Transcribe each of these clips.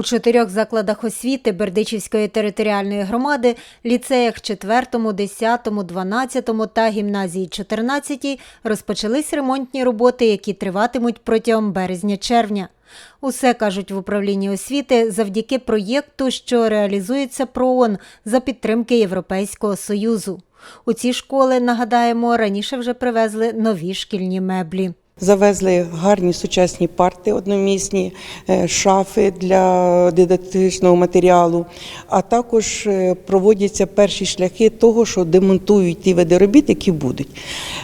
У чотирьох закладах освіти Бердичівської територіальної громади, ліцеях 4, 10, 12 та гімназії 14 розпочались ремонтні роботи, які триватимуть протягом березня-червня. Усе кажуть в управлінні освіти завдяки проєкту, що реалізується ПРООН за підтримки Європейського союзу. У ці школи нагадаємо раніше вже привезли нові шкільні меблі. Завезли гарні сучасні парти одномісні, е, шафи для дидактичного матеріалу, а також е, проводяться перші шляхи того, що демонтують ті види які будуть.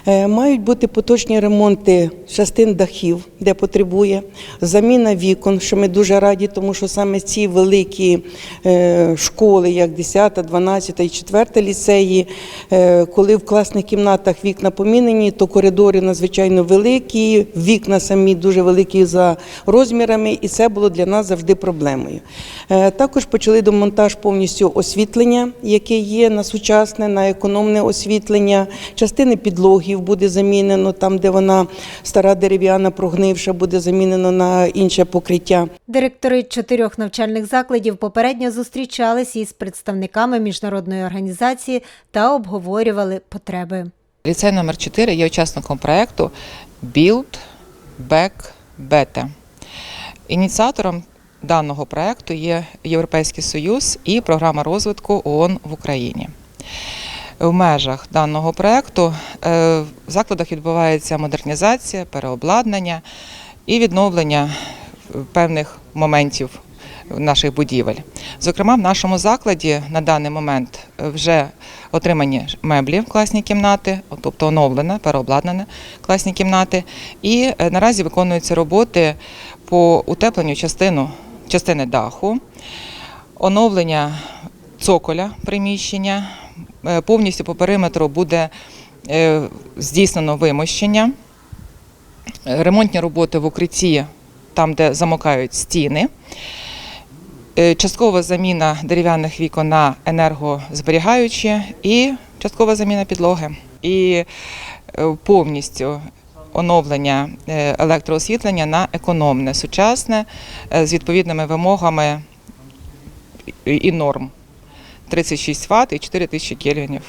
Е, Мають бути поточні ремонти частин дахів, де потребує, заміна вікон, що ми дуже раді, тому що саме ці великі школи, як 10, 12 і 4 ліцеї, коли в класних кімнатах вікна помінені, то коридори надзвичайно великі, вікна самі дуже великі за розмірами, і це було для нас завжди проблемою. Е, Також почали демонтаж повністю освітлення, яке є на сучасне, на економне освітлення. Частини підлогів буде замінено там, де вона стара дерев'яна, прогнивша, буде замінено на інше покриття. Директори чотирьох навчальних закладів попередньо зустрічались із представниками міжнародної організації та обговорювали потреби. Ліцей номер 4 є учасником проєкту Build Back Better. Ініціатором даного проєкту є Європейський Союз і програма розвитку ООН в Україні. В межах даного проєкту е, в закладах відбувається модернізація, переобладнання і відновлення певних моментів наших будівель. Зокрема, в нашому закладі на даний момент вже отримані меблі класні кімнати, тобто оновлене, переобладнане класні кімнати. І е, наразі виконуються роботи по утепленню частину, частини даху, оновлення цоколя приміщення. Е, Повністю по периметру буде е, здійснено вимощення, Е, ремонтні роботи в укритті, там, де замокають стіни. Е, Часткова заміна дерев'яних вікон на енергозберігаючі і часткова заміна підлоги. І е, повністю оновлення е, електроосвітлення на економне, сучасне, з відповідними вимогами і норм. 36 Вт і 4000 кельвінів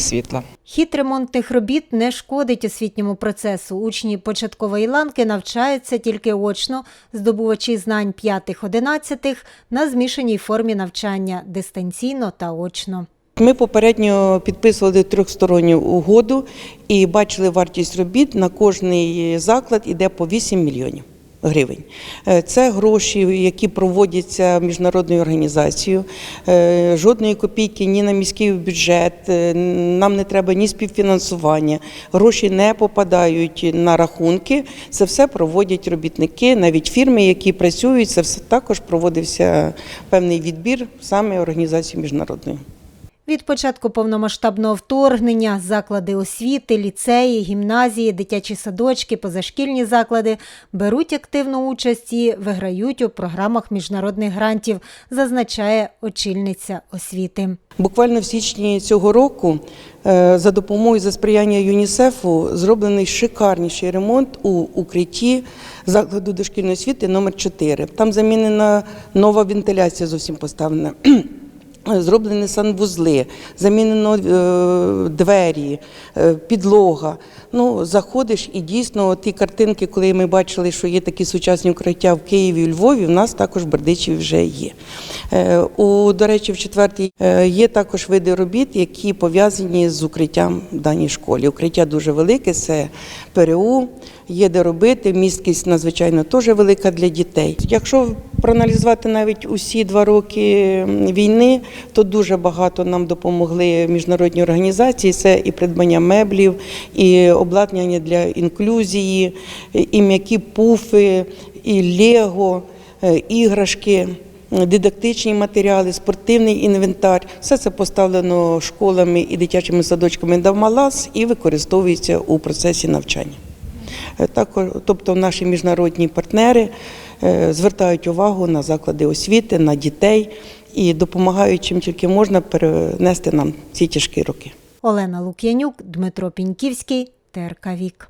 світла. Хід ремонтних робіт не шкодить освітньому процесу. Учні початкової ланки навчаються тільки очно, здобувачі знань 5-11 на змішаній формі навчання дистанційно та очно. Ми попередньо підписували трьохсторонню угоду і бачили вартість робіт на кожний заклад іде по 8 мільйонів. Гривень Е, це гроші, які проводяться міжнародною організацією. Е, Жодної копійки ні на міський бюджет. е, Нам не треба ні співфінансування. Гроші не попадають на рахунки. Це все проводять робітники, навіть фірми, які працюють. Це все також проводився певний відбір саме організацією міжнародною. Від початку повномасштабного вторгнення заклади освіти, ліцеї, гімназії, дитячі садочки, позашкільні заклади беруть активну участь і виграють у програмах міжнародних грантів, зазначає очільниця освіти. Буквально в січні цього року е, за допомогою за сприяння ЮНІСЕФу зроблений шикарніший ремонт у укритті закладу дошкільної освіти номер 4 Там замінена нова вентиляція зовсім поставлена. Зроблені санвузли, замінено е, двері, е, підлога. Ну, заходиш і дійсно ті картинки, коли ми бачили, що є такі сучасні укриття в Києві і Львові, в нас також в Бердичеві вже є. Е, у, до речі, в четвертій є також види робіт, які пов'язані з укриттям в даній школі. Укриття дуже велике, це ПРУ, є де робити, місткість надзвичайно теж велика для дітей. Якщо проаналізувати навіть усі два роки війни, то дуже багато нам допомогли міжнародні організації. Це і придбання меблів, і обладнання для інклюзії, і м'які пуфи, і лего, е, іграшки. Дидактичні матеріали, спортивний інвентар все це поставлено школами і дитячими садочками Давмалас і використовується у процесі навчання. Е, Також, тобто, наші міжнародні партнери е, звертають увагу на заклади освіти, на дітей і допомагають чим тільки можна перенести нам ці тяжкі роки. Олена Лук'янюк, Дмитро Піньківський, ТРК Вік.